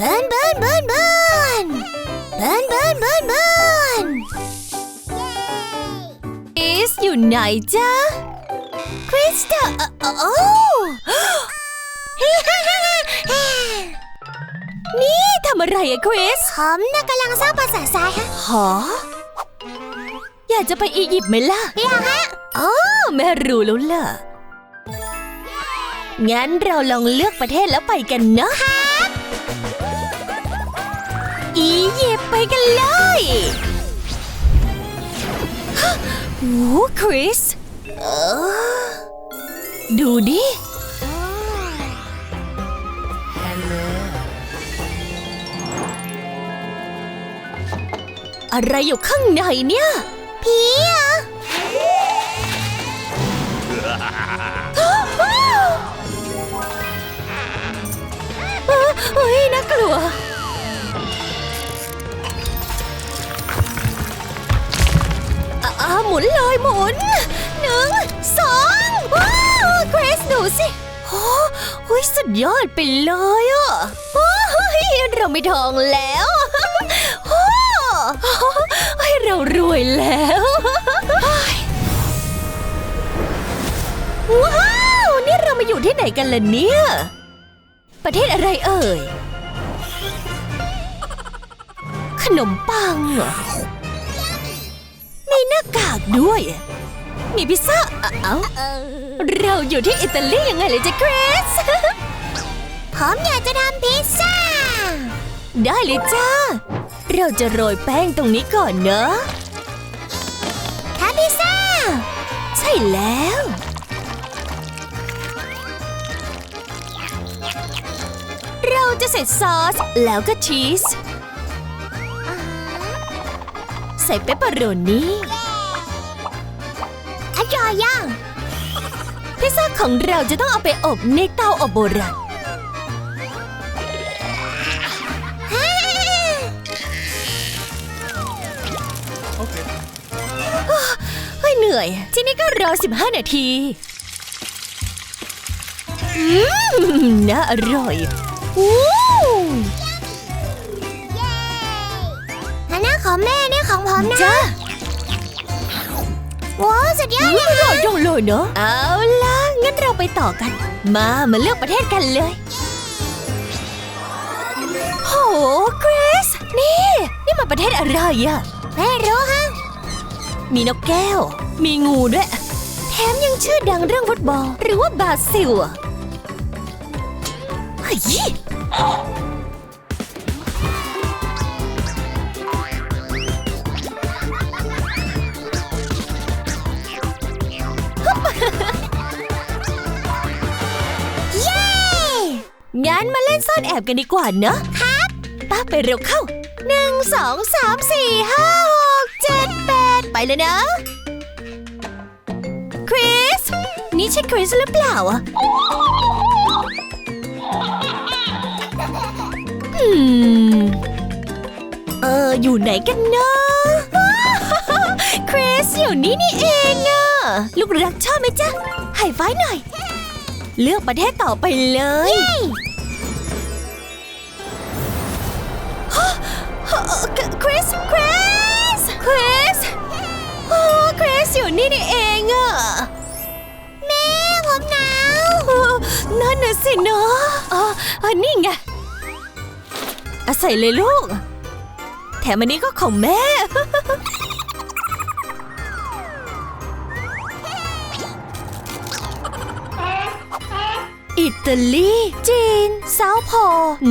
เบิร์นเบิร์นเบิร์นเบิร์นเบิร์นเบิร์นเบิร์นเบิร์นคริสอยู่ไหนจ๊ะคริสเตอร์โอ้นี่ทำอะไรอะคริสผมน่ะกำลังสร้างภาษาทรายฮะหออยากจะไปอียิปต์ไหมล่ะเดี๋ยวฮะอ๋อแม่รู้แล้วล่ะ งั้นเราลองเลือกประเทศแล้วไปกันเนาะ อียิปต์ไปกันเลยฮะโอ้คริสเออดูดิ อะไรอยู่ข้างในเนี่ยผีเหรอเอ้อเฮ้ยน่ากลัว หมุนเลยหมุนหนึ่งสองว้าวเกรซดูสิโอ้โหสุดยอดไปเลยอะโอ้ยเราไม่ทองแล้วโอ้เฮ้ยเรารวยแล้วว้าวนี่เรามาอยู่ที่ไหนกันล่ะเนี่ย ประเทศอะไรเอ่ย ขนมปังเหรอ หน้ากากด้วย มีพิซซ่า เอ้า เราอยู่ที่อิตาลียังไงเลยจ๊ะคริส ผมอยากจะทำพิซซ่า ได้เลยจ้า เราจะโรยแป้งตรงนี้ก่อนเนอะทำพิซซ่า ใช่แล้ว เราจะใส่ซอสแล้วก็ชีสใส่เปปเปอโรนี่ ยยังพิซซ่าของเราจะต้องเอาไปอบในเตาอบโบราณเฮ้ยเหนื่อย ทีนี้ก็รอ 15 นาที อืม น่าอร่อยอู้อันนั้นของแม่นี่ของผมนะจ้า ว้าวสุดยอดเลยอร่อยจังเลยเนอะเอาล่ะ งั้นเราไปต่อกัน มามาเลือกประเทศกันเลย โหคริสนี่ นี่มันประเทศอะไรอะไม่รู้ฮะ มีนกแก้ว มีงูด้วย แถมยังชื่อดังเรื่องฟุตบอล หรือว่าบราซิลอะเฮ้ย งั้นมาเล่นซ่อนแอบกันดีกว่าเนอะครับ ป้าไปเร็วเข้าหนึ่งสองสามสี่ห้าหกเจ็ดแปดไปเลยนะ คริส นี่ใช่คริสหรือเปล่าอะอืมเออ อยู่ไหนกันนะคริสอยู่นี่นี่เองอะลูกรักชอบไหมจ๊ะไฮไฟว์หน่อย เลือกประเทศต่อไปเลย คริส คริส คริส โอ้คริสอยู่นี่นี่เองอะแม่ผมหนาวนั่นน่ะสิเนาะอ๋อนี่ไงอาใส่เลยลูก แถมอันนี้ก็ของแม่ อิตาลี จีนเซาโพ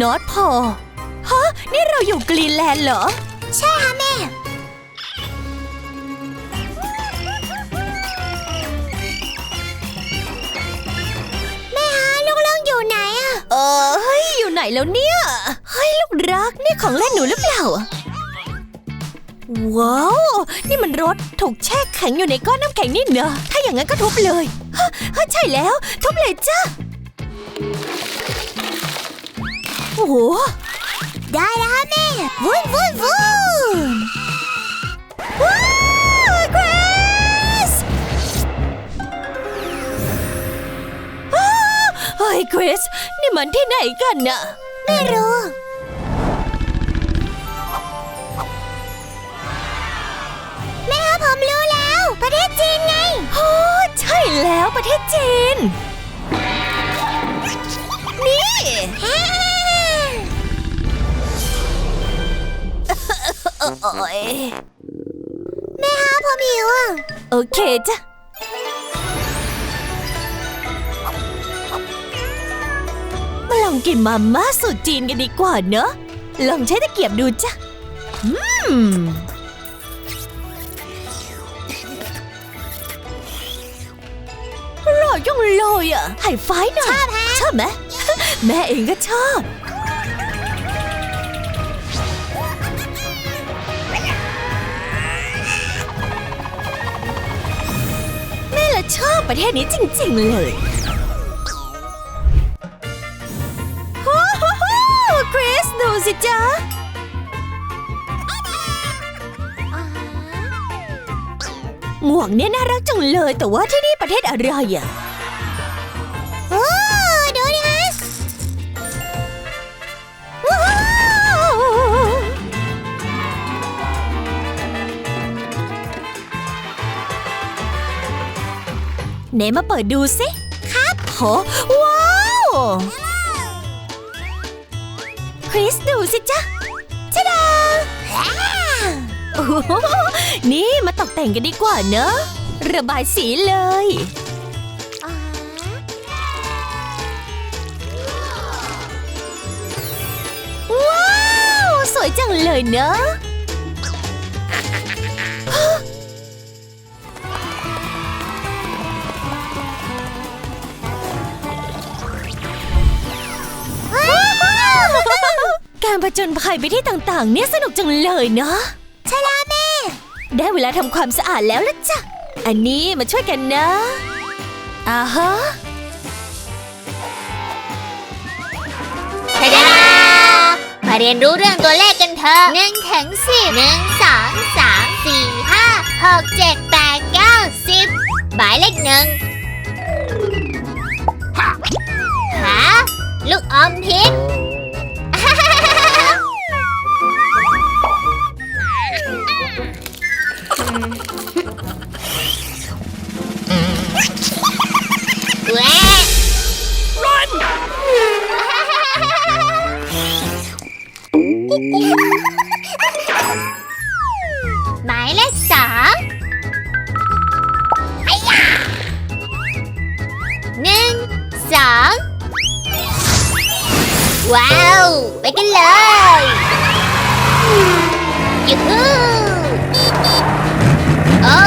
นอร์ทพ นี่เราอยู่กรีนแลนด์เหรอ ใช่ฮะแม่ แม่ฮะลูกเรื่องอยู่ไหนอะเออเฮ้ยอยู่ไหนแล้วเนี่ย เฮ้ยลูกรักนี่ของเล่นหนูหรือเปล่า ว้าว นี่มันรถถูกแช่แข็งอยู่ในก้อนน้ำแข็งนี่เนอะถ้าอย่างนั้นก็ทุบเลยฮะฮะใช่แล้ว ทุบเลยจ้าโอ้โห ได้แล้วแม่วุ้นวุ้นวุ้นว้าวครสเฮ้ยคริส นี่มันที่ไหนกันนะไม่รู้ แม่ครับผมรู้แล้ว ประเทศจีนไงโอ้ใช่แล้วประเทศจีน นี่ โอ้ยแม่ฮะผมหิวอะ โอเคจ้ะ มาลองกินมาม่าสูตรจีนกันดีกว่าเนอะ ลองใช้ตะเกียบดูจ้ะ อืม อร่อยจังเลยอะไฮไฟว์หน่อยชอบฮชอบไหม แม่เองก็ชอบ ประเทศนี้จริง ๆ เลยฮู้ฮู้คริสดูสิจ๊ะ หมวกเนี่ยน่ารักจังเลย แต่ว่าที่นี่ประเทศอะไรอะ ไหนมาเปิดดูสิครับโหว้าวคริสดูสิจ๊ะชะดาอนี่มาตกแต่งกันดีกว่าเนอะ ระบายสีเลยว้าว สวยจังเลยเนอะ การผจญภัยไปที่ต่างๆ เนี่ยสนุกจังเลยเนาะใช่แล้วแม่ ได้เวลาทำความสะอาดแล้วละจ้ะ อันนี้มาช่วยกันนะอ่าฮะทาดามาเรียนรู้เรื่องตัวเลขกันเถอะหนึ่งถึงสิบหนึ่งสองสามสี่ห้าหกเจ็ดแปดเก้าสิบหมายเลขหนึ่งหาลูกอมทิพย์ หมายเลขสองไอ้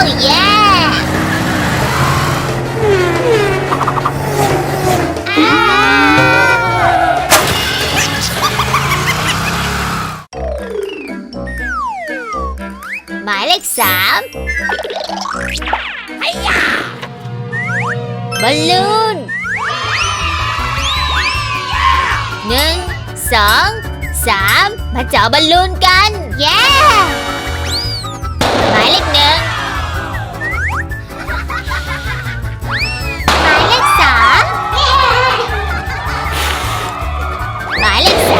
ย มายเลขสามไอ้ยาบอลลูนหนึ่งสองสามมาเจาะบอลลูนกัน เย้ หมายเลขหนึ่งหมายเลขสามหมายเลขสามหม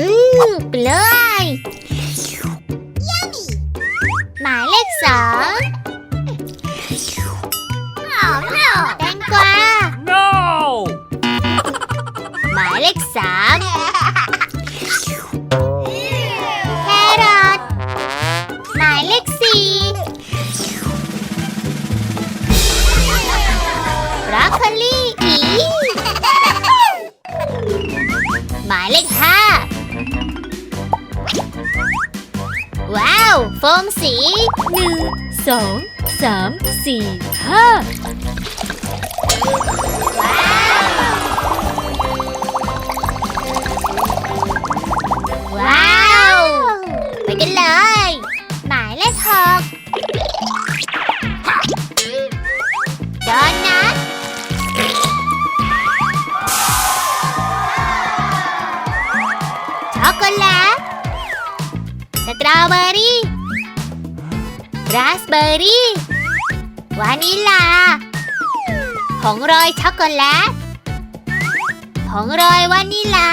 อืมไปเลยหมายเลขสองแตงกวา No! หมายเลขสามแครอทหมายเลขสี่บรอกโคลีอีหมายเลขห้า ว โฟมสีหนึ่งสองสามสี่ห้าว้าว ไปกันเลย หมายเลขหกโดนนะช็อกโกแลตสตรอเบอ เบอร์รี่ วานิลา ผงโรยช็อกโกแลต ผงโรยวานิลา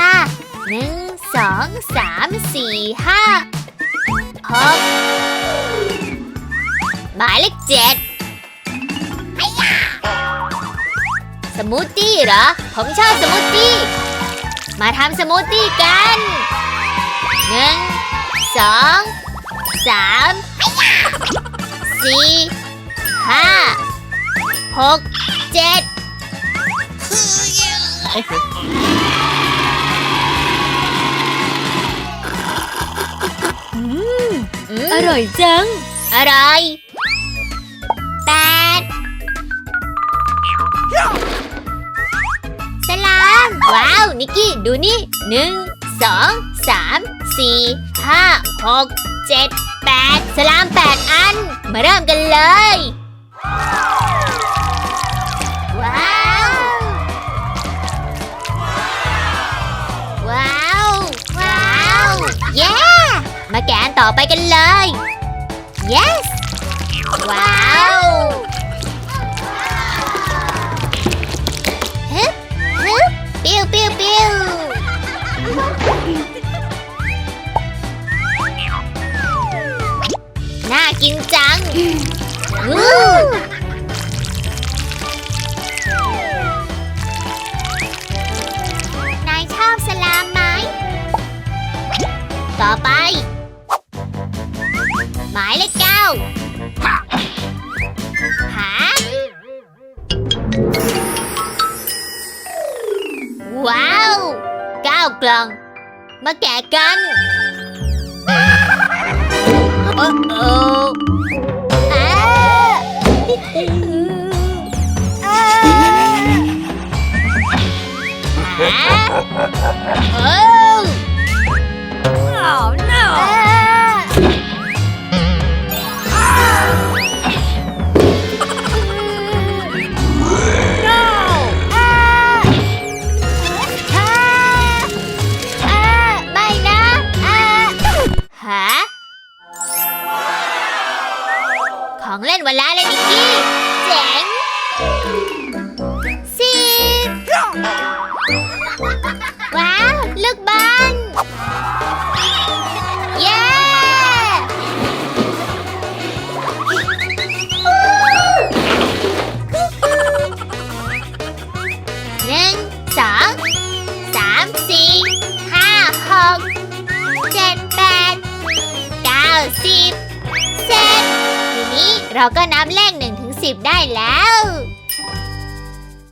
หนึ่งสองสามสี่ห้าหกหมายเลขเจ็ดสมูทตี้เหรอ ผมชอบสมูทตี้ มาทำสมูทตี้กันหนึ่งสองสาม สี่ห้าหกเจ็ดอืมอร่อยจัง อร่อยแปดสลาม ว้าว นิกกี้ ดูนี่หนึ่งสองสามสี่ห้าหกเจ็ดแปดสลามแปดอัน มาเริ่มกันเลย ว้าว ว้าว ว้าวเย้มาแกะอันต่อไปกันเลย yes ว้าวฮึบฮึบปิ้วปิ้วปิ้ว น่ากินจังวู้นายชอบสลามไหม ต่อไป หมายเลขเก้าหาว้าวเก้ากล่อง มาแกะกัน โอ้โอ้อาอาหาโอ้ Oh no